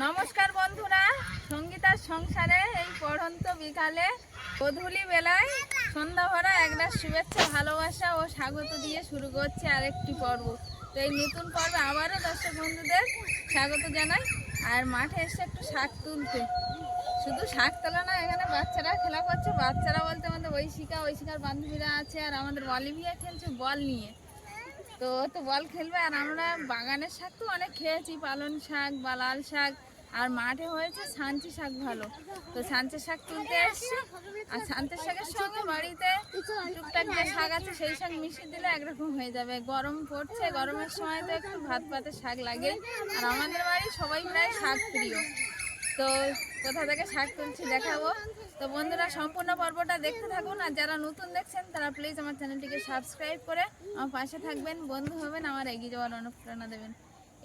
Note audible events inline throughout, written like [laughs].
নমস্কার বন্ধুরা, সঙ্গীতার সংসারে এই পড়ন্ত বিকালে গধূলি বেলায় সন্ধ্যাভরা একটা শুভেচ্ছা, ভালোবাসা ও স্বাগত দিয়ে শুরু করছে আরেকটি পর্ব। তো এই নতুন পর্বে আবারও দর্শক বন্ধুদের স্বাগত জানাই, আর মাঠে এসে একটু শাক তুলতে। শুধু শাক তোলা না, এখানে বাচ্চারা খেলা করছে। বাচ্চারা বলতে আমাদের ঐশিকা, ঐশিকার বান্ধবীরা আছে, আর আমাদের অলিভিয়া খেলছে বল নিয়ে। তো তো বল খেলবে। আর আমরা বাগানের শাক তো অনেক খেয়েছি পালন শাক বা লাল শাক, আর মাঠে হয়েছে সাঞ্চি শাক ভালো। তো সাঞ্চি শাক তুলতে এসছি, আর সাঞ্চের শাকের সঙ্গে বাড়িতে টুকটাক যে শাক আছে সেই শাক মিশিয়ে দিলে একরকম হয়ে যাবে। গরম পড়ছে, গরমের সময় তো একটু ভাত পাতে শাক লাগে। আর আমাদের বাড়ি সবাই প্রায় শাক প্রিয়। তো কোথা থেকে শাক তুলছি দেখাবো। তো বন্ধুরা, সম্পূর্ণ পর্বটা দেখতে থাকুন আর যারা নতুন দেখছেন, তারা প্লিজ আমার চ্যানেলটিকে সাবস্ক্রাইব করে আমার পাশে থাকবেন, বন্ধু হবেন, আমার এগিয়ে যাওয়ার অনুপ্রেরণা দেবেন।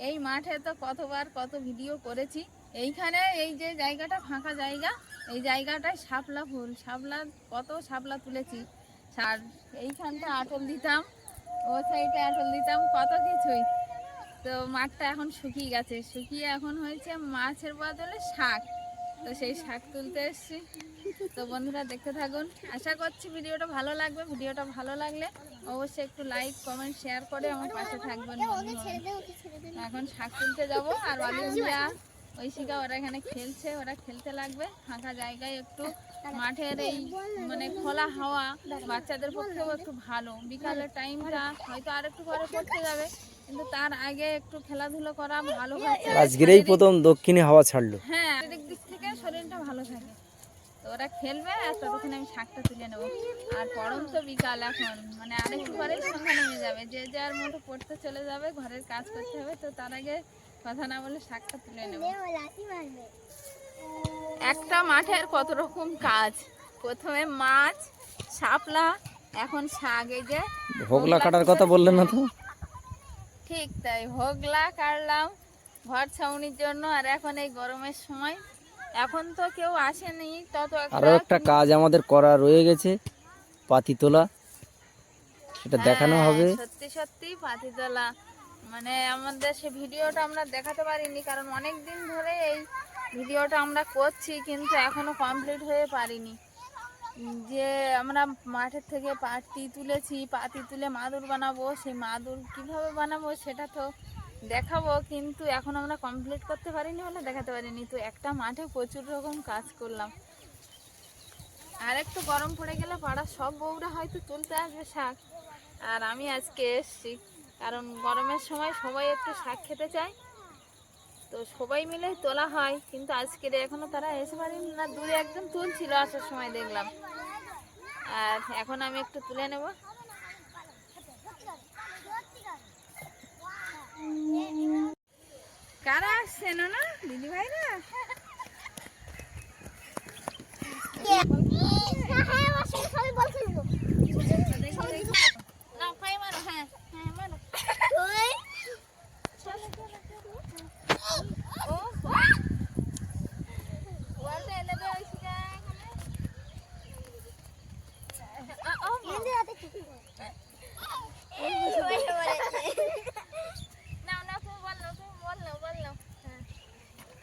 এই মাঠে তো কতবার কত ভিডিও করেছি। এইখানে এই যে জায়গাটা ফাঁকা জায়গা, এই জায়গাটায় শাপলা ফুল, শাপলা কত শাপলা তুলেছি। আর এইখানটা আটল দিতাম, ও সাইডে আটল দিতাম, কত কিছুই। তো মাঠটা এখন শুকিয়ে গেছে, শুকিয়ে এখন হয়েছে মাছের বদলে শাক। তো সেই শাক তুলতে এসেছি। তো বন্ধুরা, দেখতে থাকুন। আশা করছি ভিডিওটা ভালো লাগবে। ভিডিওটা ভালো লাগলে অবশ্যই একটু লাইক, কমেন্ট, শেয়ার করে আমার পাশে থাকবেন এখন শাক তুলতে যাব। আর অলিভিয়া ঐশিকা, ওরা এখানে খেলছে। ওরা খেলতে লাগবে। ফাঁকা জায়গায় একটু মাঠের এই মানে খোলা হাওয়া বাচ্চাদের পক্ষেও একটু ভালো। বিকালের টাইমটা হয়তো আর একটু পরে পড়তে যাবে। কিন্তু তার আগে একটু খেলাধুলো করা ভালো হচ্ছে। আজকের এই প্রথম দক্ষিণে হাওয়া ছাড়লো। হ্যাঁ শারীরিক দিক থেকে শরীরটা ভালো থাকে। তো ওরা খেলবে আর ততক্ষণ আমি শাকটা তুলে নেব। আর পরম তো বিকাল এখন মানে আরেকটু পরেই সন্ধ্যা নেমে যাবে। যে যার মতো পড়তে চলে যাবে ঘরের কাজ করতে হবে তো তার আগে কথা না বলে শাকটা তুলে নেব। একটা মাঠের কত রকম কাজ। প্রথমে মাছ শাপলা এখন শাক এই যে হোগলা কাটার কথা বললেন না তো? ঠিক তাই হোগলা কাটলাম ঘর ছাউনির জন্য আর এখন এই গরমের সময়। এখন তো কেউ আসেনি তত আরও একটা কাজ আমাদের করা রয়ে গেছে পাতি তোলা। সেটা দেখানো হ্যাঁ, হবে। সত্যি সত্যি পাতি তোলা। মানে আমাদের সে ভিডিওটা আমরা দেখাতে পারিনি কারণ অনেক দিন ধরে এই ভিডিওটা আমরা করছি কিন্তু এখনও কমপ্লিট হয়ে পারিনি। যে আমরা মাঠের থেকে পাতি তুলেছি পাতি তুলে মাদুর বানাবো, সেই মাদুর কীভাবে বানাবো সেটা তো দেখাবো, কিন্তু এখন আমরা কমপ্লিট করতে পারিনি বলে দেখাতে পারিনি। তো একটা মাঠে প্রচুর রকম কাজ করলাম। আর একটু গরম পড়ে গেলে পাড়ার সব বউরা হয়তো তুলতে আসবে শাক। আর আমি আজকে এসছি। কারণ গরমের সময় সবাই একটু শাক খেতে চায়। তো সবাই মিলে তোলা হয় কিন্তু আজকের এখনও তারা এসে পারেনি না দূরে একদম তুলছিল আসার সময় দেখলাম। আর এখন আমি একটু তুলে নেব। কারা আসছেন না দিদি ভাইরা? না পাই মারো হ্যাঁ। হ্যাঁ মারো ও বলতে এনে দে ওইদিকে এখানে। আ, ও, নাও নাও তুমি বল নাও তুমি বল নাও বল নাও হ্যাঁ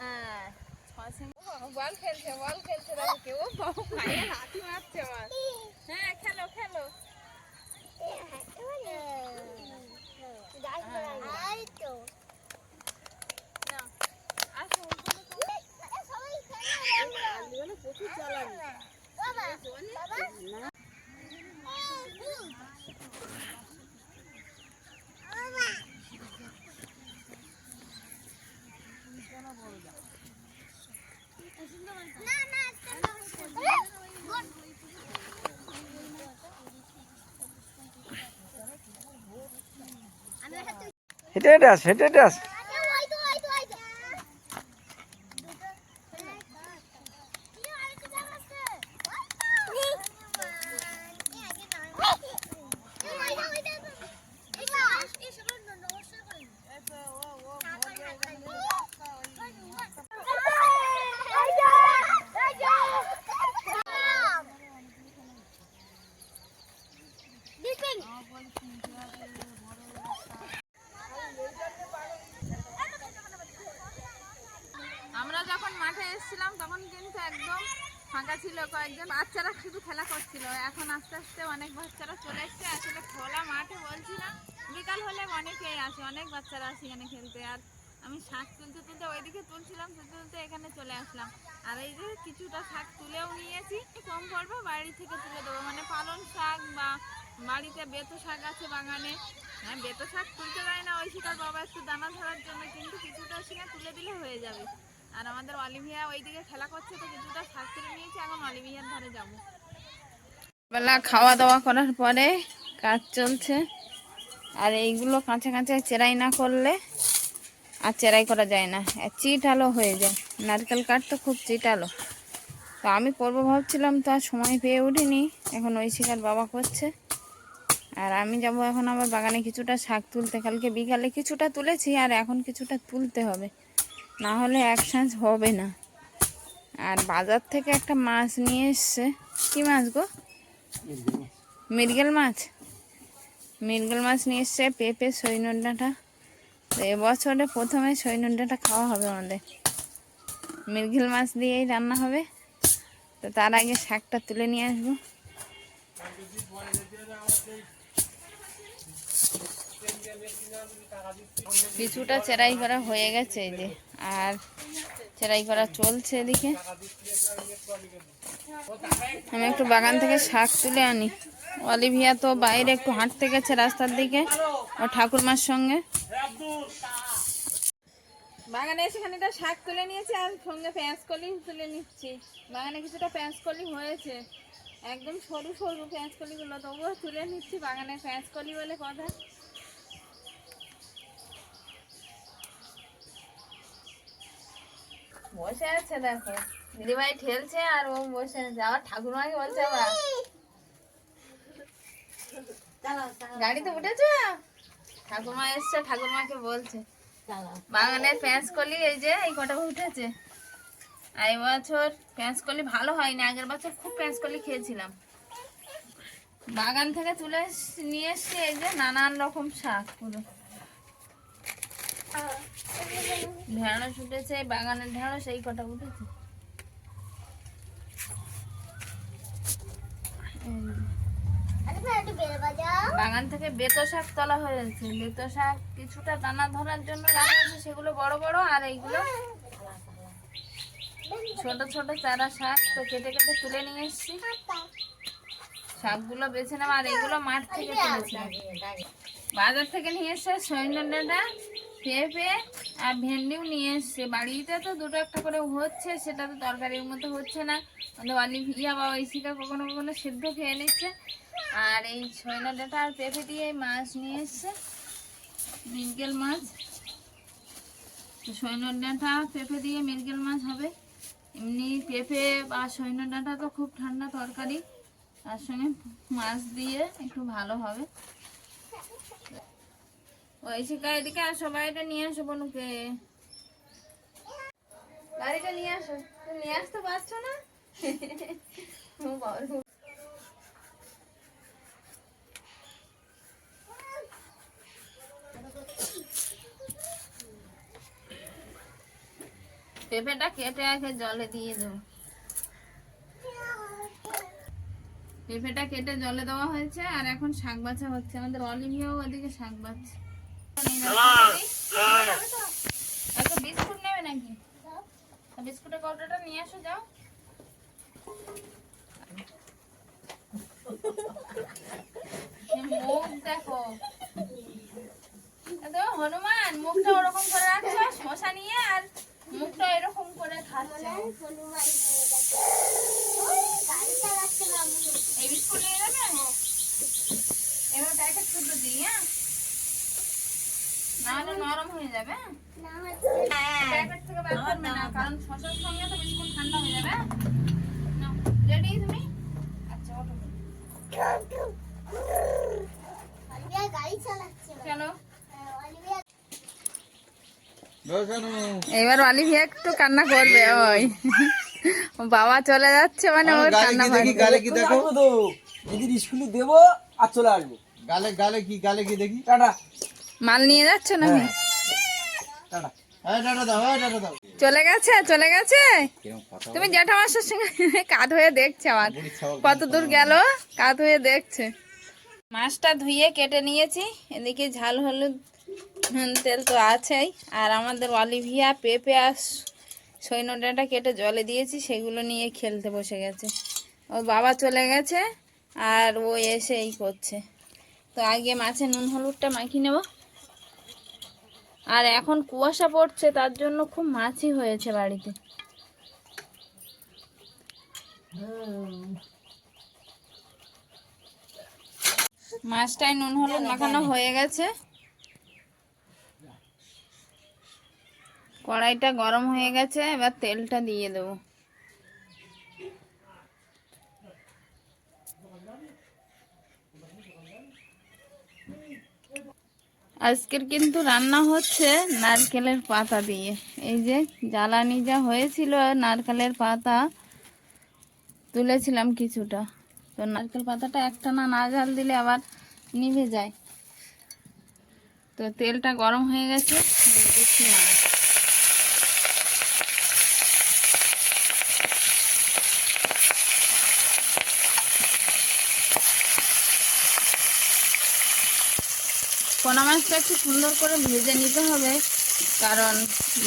আহ, ছয় সেমি- ও, বল খেলছে বল খেলছে দেখো কেউ বাবা ভাইয়া লাথি মারছে আমার হ্যাঁ খেলো খেলো নাও আসো ওখানে তো। হেঁটে হেঁটে আস হেঁটে হেঁটে আস ফাঁকা ছিল, কয়েকজন বাচ্চারা শুধু খেলা করছিল। এখন আস্তে আস্তে অনেক বাচ্চারা চলে এসছে। আসলে খোলা মাঠে বলছিলাম বিকাল হলে অনেকেই আসে, অনেক বাচ্চারা আসে এখানে খেলতে। আর আমি শাক তুলতে তুলতে ওইদিকে তুলছিলাম, তুলতে তুলতে এখানে চলে আসলাম। আর এই যে কিছুটা শাক তুলেও নিয়েছি, কম পড়বে বাড়ি থেকে তুলে দেবো। মানে পালং শাক বা বাড়িতে বেতো শাক আছে বাগানে। হ্যাঁ বেতো শাক তুলতে দেয় না, ওই শিকার বাবা একটু দানা ধরার জন্য, কিন্তু কিছুটা সেখানে তুলে দিলে হয়ে যাবে। আর আমাদের অলিভিয়া ওইদিকে খেলা করছে তো কিছুটা শাক তুলে নিয়েছি, এখন অলিভিয়ার ধারে যাব। বেলা খাওয়া দাওয়া করার পরে কাজ চলছে। আর এইগুলো কাঁচা কাঁচা চেরাই না করলে আর চেরাই করা যায় না। চিটালো হয়ে যায়। নারকেল কাঠ তো খুব চিটালো। তো আমি করব ভাবছিলাম তো আর সময় পেয়ে উঠিনি। এখন ওই শিকার বাবা করছে। আর আমি যাব এখন আবার বাগানে কিছুটা শাক তুলতে। কালকে বিকালে কিছুটা তুলেছি আর এখন কিছুটা তুলতে হবে। না হলে এক সাঁজ হবে না। আর বাজার থেকে একটা মাছ নিয়ে এসছে। কি মাছ গো? মৃগেল মাছ। মৃগেল মাছ নিয়ে এসছে পেঁপে, সৈন্যডাটা। তো এবছরে প্রথমে সৈন্যডাটা খাওয়া হবে আমাদের। মৃগেল মাছ দিয়েই রান্না হবে। তো তার আগে শাকটা তুলে নিয়ে আসব। কিছুটা চেরাই করা হয়ে গেছে এই যে। আর চেরাই করা চলছে এদিকে। আমি একটু বাগান থেকে শাক তুলে আনি। অলিভিয়া তো বাইরে একটু হাঁটতে গেছে রাস্তার দিকে ও ঠাকুরমার সঙ্গে। বাগানে এসে খানিকটা শাক তুলে নিয়েছি, আর সঙ্গে পেঁয়াজ কলি তুলে নিচ্ছি। বাগানে কিছুটা পেঁয়াজ কলি হয়েছে। একদম সরু সরু পেঁয়াজ কলিগুলো তবুও তুলে নিচ্ছি, বাগানে পেঁয়াজ কলি বলে কথা। বসে আছে দেখো। দিদিভাই ঠেলছে আর ও বসে আছে। আবার ঠাকুরমাকে বলছে আবার গাড়িতে উঠেছো? ঠাকুরমা এসছে ঠাকুরমাকে বলছে। বাগানের পেঁয়াজ কলি এই যে এই কটা উঠেছে। আর এই বছর পেঁয়াজ কলি ভালো হয়নি। আগের বছর খুব পেঁয়াজ কলি খেয়েছিলাম। বাগান থেকে তুলে নিয়ে এসছি এই যে নানান রকম শাক পুরো। ঢেঁড়স উঠেছে বাগানের ঢেঁড়স এই কটা উঠেছে। বাগান থেকে বেতো শাক তোলা হয়েছে। বেতো শাক কিছুটা দানা ধরার জন্য রাখা হয়েছে সেগুলো বড় বড় আর এইগুলো ছোট ছোট চারা শাক। তো কেটে কেটে তুলে নিয়ে এসেছি। শাকগুলো বেছে নেওয়া আর এগুলো মাঠ থেকে তুলেছিলাম বাজার থেকে নিয়ে এসছে সৈন্য পেঁপে আর ভেন্ডিও নিয়ে এসছে। বাড়িতে তো দুটো একটা করে হচ্ছে, সেটা তো তরকারির মতো হচ্ছে না। অলিভিয়া বা ঐশিকা কখনো কখনো সিদ্ধ খেয়ে নিচ্ছে। আর এই সৈন্য ডাঁটা আর পেঁপে দিয়ে মাছ নিয়ে এসছে মৃগেল মাছ। তো সৈন্য ডাঁটা, পেঁপে দিয়ে মৃগেল মাছ হবে। এমনি পেঁপে বা সৈন্য ডাঁটা তো খুব ঠান্ডা তরকারি। তার সঙ্গে মাছ দিয়ে একটু ভালো হবে। ওই শিকা এদিকে আসো, বাড়িটা নিয়ে আসো বনুকে। গাড়িটা নিয়ে আসো। নিয়ে আসতে পারছ না? পেঁপেটা কেটে আগে জলে দিয়ে দেবো। পেঁপেটা কেটে জলে দেওয়া হয়েছে, আর এখন শাক বাছা হচ্ছে। আমাদের অলিভিয়াও ওদিকে শাক বাচ্ছে। বিস্কুট নিয়ে আসো যাও হনুমান মুখটা ওরকম করে রাখছো শশা নিয়ে আর মুখটা এরকম করে খাচ্ছে এই বিস্কুট নিয়ে যাবে? এবার প্যাকেট শুদ্ধ দিই হ্যাঁ? নাহলে নরম হয়ে যাবে প্যাকেট থেকে বার করবে না কারণ শসার সঙ্গে তো বিস্কুট ঠান্ডা হয়ে যাবে রেডি তুমি? আচ্ছা ওঠো চলো এবার অলিভিয়া একটু কান্না করবে ওই। বাবা চলে যাচ্ছে মানে ওর কান্না পাচ্ছে গালে কি দেখো? তো। এদের স্কুলে দেবো আর চলে আসব। গালে গালে কি গালে কি দেখি? টাটা। মাল নিয়ে যাচ্ছ নাকি? টাটা। চলে গেছে চলে গেছে? তুমি জ্যাঠামাসের সঙ্গে [laughs] কাত হয়ে দেখছে আমার কত দূর গেল কাত হয়ে দেখছে। মাছটা ধুয়ে কেটে নিয়েছি এদিকে ঝাল হলুদ নুন তেল তো আছেই। আর আমাদের অলিভিয়া পেঁপে আর সৈন্য ডাঁটা কেটে জলে দিয়েছি সেগুলো নিয়ে খেলতে বসে গেছে। ও বাবা চলে গেছে আর ও এসে এই করছে। তো আগে মাছে নুন হলুদটা মাখিয়ে নেব। আর এখন কুয়াশা পড়ছে, তার জন্য খুব মাছি হয়েছে বাড়িতে। মাছটায় নুন, হলুদ মাখানো হয়ে গেছে। কড়াইটা গরম হয়ে গেছে, এবার তেলটা দিয়ে দেবো। আজকের কিন্তু রান্না হচ্ছে নারকেলের পাতা দিয়ে। এই যে জ্বালানি যা হয়েছিল নারকেলের পাতা, তুলেছিলাম কিছুটা। তো নারকেল পাতাটা একটা না না জাল দিলে আবার নিভে যায়। তো তেলটা গরম হয়ে গেছে মাছ। পোনা মাছটা একটু সুন্দর করে ভেজে নিতে হবে, কারণ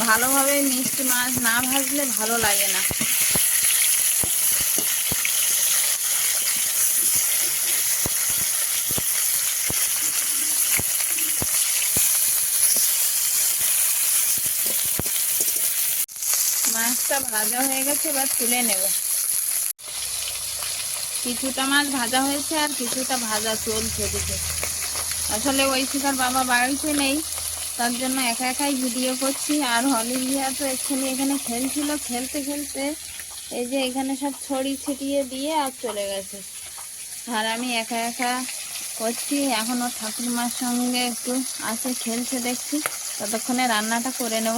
ভালোভাবে মিষ্টি মাছ না ভাজলে ভালো লাগে না। মাছটা ভাজা হয়ে গেছে, এবার তুলে নেব। কিছুটা মাছ ভাজা হয়েছে আর কিছুটা ভাজা চলছে দিকে আসলে ওই শিকার বাবা বাড়িতে নেই, তার জন্য একা একাই ভিডিও করছি। আর হলিভিয়া তো এখানে এখানে খেলছিল, খেলতে খেলতে এই যে এখানে সব ছড়ি ছিটিয়ে দিয়ে আর চলে গেছে। আর আমি একা একা করছি এখনও ঠাকুরমার সঙ্গে একটু আসে খেলছে দেখছি। ততক্ষণে রান্নাটা করে নেব।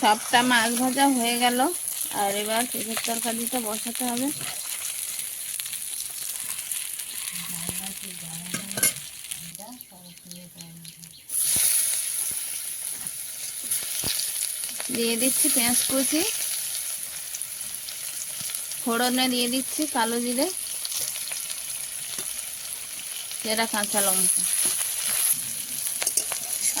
সবটা মাছ ভাজা হয়ে গেল। আর এবার পেঁপের তরকারিটা বসাতে হবে। দিয়ে দিচ্ছি পেঁয়াজ কুচি। ফোড়নে দিয়ে দিচ্ছি কালো জিরে। সেরা কাঁচা লঙ্কা।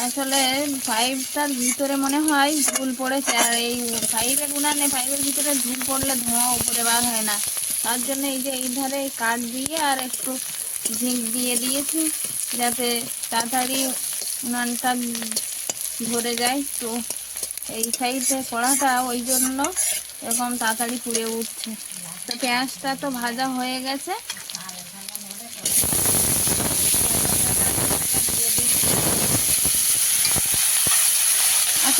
আসলে পাইপটার ভিতরে মনে হয় ঝুল পড়েছে, আর এই পাইপের উনানে পাইপের ভিতরে ঝুল পড়লে ধোঁয়া উপরে বার হয় না। তার জন্য এই যে এই ধারে কাঠ দিয়ে আর একটু ঝিঁক দিয়ে দিয়েছি, যাতে তাড়াতাড়ি উনানটা ধরে যায়। তো এই সাইডে কড়াটা ওই জন্য এরকম তাড়াতাড়ি পুড়ে উঠছে। তো পেঁয়াজটা তো ভাজা হয়ে গেছে।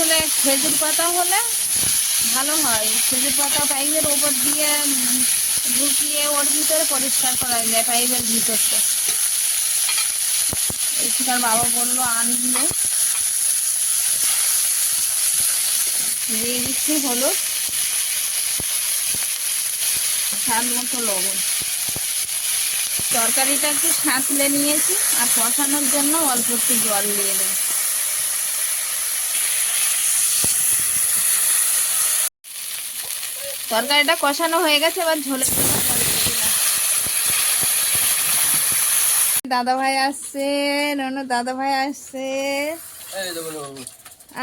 আসলে খেজুর পাতা হলে ভালো হয়। খেজুর পাতা পাইপের ওপর দিয়ে ঢুকিয়ে ওর ভিতরে পরিষ্কার করা যায় পাইপের ভিতরটা। এখানকার বাবা বলল, আনলো। দিয়ে দিচ্ছি হলুদ মতো লবণ। তরকারিটা একটু সাঁতলে নিয়েছি আর কষানোর জন্য অল্প একটু জল দিয়ে দেবো। তরকারিটা কষানো হয়ে গেছে এবার ঝোলে। দাদা ভাই আসছে ননু দাদা ভাই আসছে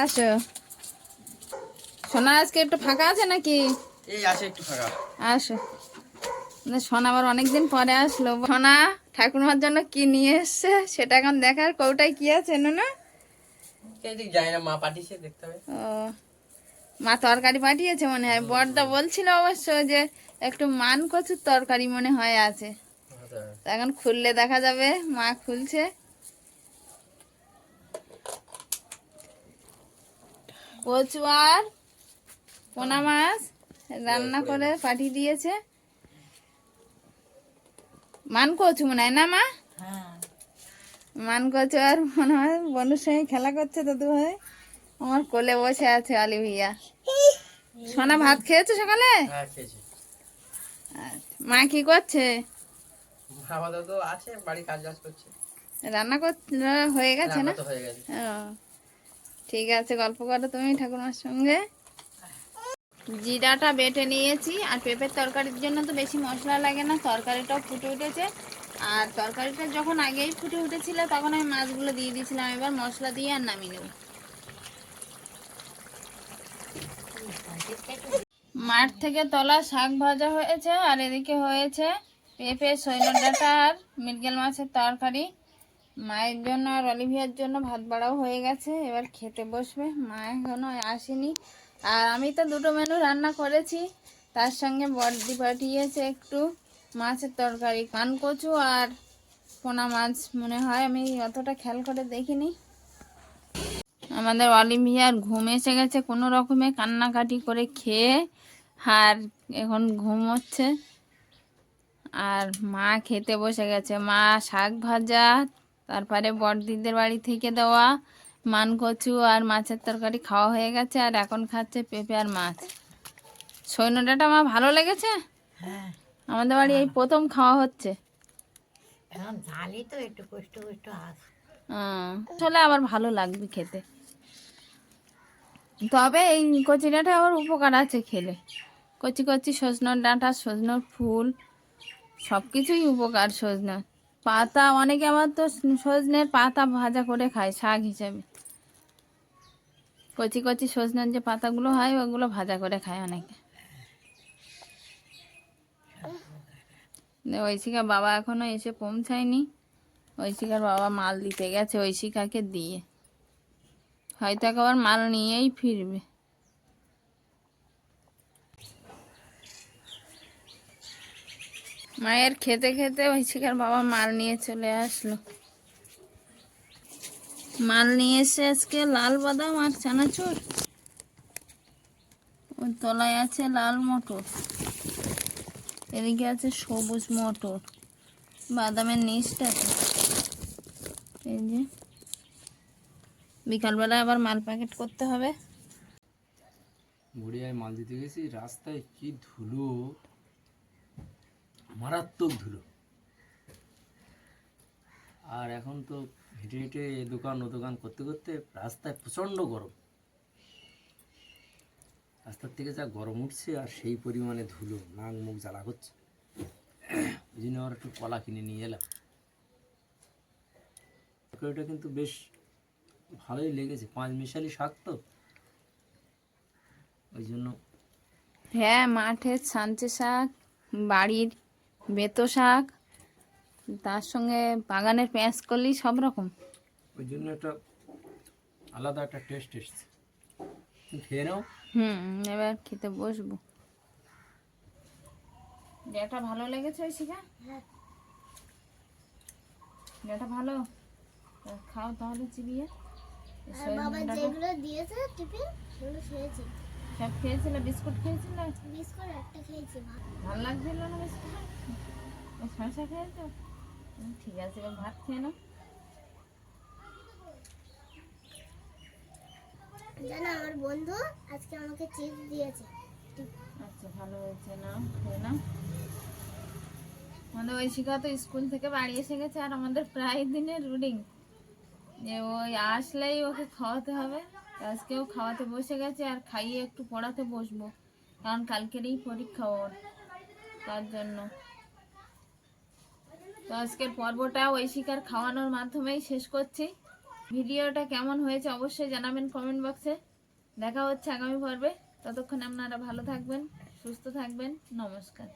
আসো। সোনা আজকে একটু ফাঁকা আছে নাকি? আসে। না, সোনা আবার অনেকদিন পরে আসলো। সোনা ঠাকুরমার জন্য কি নিয়ে এসছে সেটা এখন দেখার। কৌটায় কি আছে না জানি না মা পাঠিয়েছে দেখতে হবে। ও। মা তরকারি পাঠিয়েছে মনে হয়। বড়দা বলছিল অবশ্য যে একটু মান কচুর তরকারি মনে হয় আছে। এখন খুললে দেখা যাবে মা খুলছে। কচু আর পোনা মাছ রান্না করে পাঠিয়ে দিয়েছে। মান কচু মনে হয় না মা? মান কচু আর মনে হয় বন্ধুর সঙ্গে খেলা করছে দাদু ভাই আমার কোলে বসে আছে অলিভিয়া সোনা ভাত খেয়েছো সকালে? হ্যাঁ আচ্ছা মা কি করছে? রান্না হয়ে গেছে না? ঠিক আছে গল্প করো তুমি ঠাকুমার সঙ্গে। জিরাটা বেটে নিয়েছি আর পেঁপের তরকারির জন্য তো বেশি মশলা লাগে না তরকারিটাও ফুটে উঠেছে। আর তরকারিটা যখন আগেই ফুটে উঠেছিল তখন আমি মাছগুলো দিয়ে দিয়েছিলাম এবার মশলা দিয়ে আর নামিয়ে নেব। মাঠ থেকে তলা শাক ভাজা হয়েছে, আর এদিকে হয়েছে পেঁপে সৈন্য ডাঁটা আর মৃগেল মাছের তরকারি। মায়ের জন্য আর অলিভিয়ার জন্য ভাত বাড়াও হয়ে গেছে, এবার খেতে বসবে। মা এখনও আসেনি। আর আমি তো দুটো মেনু রান্না করেছি, তার সঙ্গে বর্দি পাঠিয়েছে একটু মাছের তরকারি। কান কচু আর পোনা মাছ মনে হয়, আমি অতটা খেয়াল করে দেখিনি। আমাদের অলিভিয়ার ঘুম এসে গেছে কোনো রকমে কান্নাকাটি করে খেয়ে আর এখন ঘুম হচ্ছে। আর মা খেতে বসে গেছে। মা শাক ভাজা তারপরে বড়দিদের বাড়ি থেকে দেওয়া মান কচু আর মাছের তরকারি খাওয়া হয়ে গেছে আর এখন খাচ্ছে পেঁপে আর মাছ। সৈন্যটা মা ভালো লেগেছে? হ্যাঁ। আমাদের বাড়ি এই প্রথম খাওয়া হচ্ছে। এখন তো একটু কষ্ট কষ্ট আসলে আবার ভালো লাগবে খেতে। তবে এই কচি ডাঁটা আবার উপকার আছে খেলে। কচি কচি সজনার ডাঁটা সজনার ফুল সব কিছুই উপকার সজনা। পাতা, অনেকে আবার তো সজনের পাতা ভাজা করে খায়, শাক হিসাবে। কচি কচি সজনার যে পাতাগুলো হয়, ওগুলো ভাজা করে খায় অনেকে। ঐশিকার বাবা এখনও এসে পৌঁছায়নি। ঐশিকার বাবা মাল দিতে গেছে, ঐশিকাকে দিয়ে। হয়তো একবার মাল নিয়েই ফিরবে। মায়ের খেতে খেতে ঐশিকার বাবা মাল নিয়ে চলে আসলো। মাল নিয়ে এসে আজকে লাল বাদাম আর চানাচুর। ওর তলায় আছে লাল মটর, এদিকে আছে সবুজ মটর, বাদামের নিচটাতে। এই যে। বিকালবেলা আবার মাল প্যাকেট করতে হবে। বুড়িয়ায় মাল দিতে গেছি, রাস্তায় কি ধুলো? মারাত্মক ধুলো। আর এখন তো হেঁটে হেঁটে দোকান ও দোকান করতে করতে রাস্তায় প্রচণ্ড গরম। রাস্তার থেকে যা গরম উঠছে আর সেই পরিমাণে ধুলো, নাক মুখ জ্বালা করছে। ওই জন্য আবার একটু কলা কিনে নিয়ে এলাম। তরকারিটা কিন্তু বেশ ভালোই লেগেছে। পাঁচ মিশালি শাক তো। ওই জন্য হ্যাঁ মাঠের ছাঞ্চে শাক বাড়ির বেতো শাক তার সঙ্গে বাগানের পেঁয়াজ করলি সব রকম। ওই জন্য একটা আলাদা একটা টেস্ট এসছে। খেয়ে নাও। হুম এবার খেতে বসবো। যেটা ভালো লেগেছে ওই শিখা? যেটা ভালো? খাও তাহলে চিবিয়ে। এই যেগুলো দিয়েছে টিফিন সেগুলো খেয়েছি। সব খেয়েছিলে বিস্কুট বিস্কুট একটা খেয়েছি ভালো লাগছিল না বিস্কুট? শসা খেয়েছো? ঠিক আছে এবার ভাত খেয়ে নাও। জানো আমার বন্ধু আজকে আমাকে চিপস দিয়েছে। আচ্ছা ভালো হয়েছে না খেয়ে নাও। আমাদের ওই শিখা তো স্কুল থেকে বাড়ি এসে গেছে আর আমাদের প্রায় দিনের রুটিন। যে ওই আসলেই ওকে খাওয়াতে হবে। আজকেও খাওয়াতে বসে গেছে আর খাইয়ে একটু পড়াতে বসবো। কারণ কালকেরই পরীক্ষা ওর, তার জন্য। তো আজকের পর্বটা ওই শিকার খাওয়ানোর মাধ্যমেই শেষ করছি। ভিডিওটা কেমন হয়েছে অবশ্যই জানাবেন কমেন্ট বক্সে দেখা হচ্ছে আগামী পর্বে। ততক্ষণ আপনারা ভালো থাকবেন, সুস্থ থাকবেন। নমস্কার।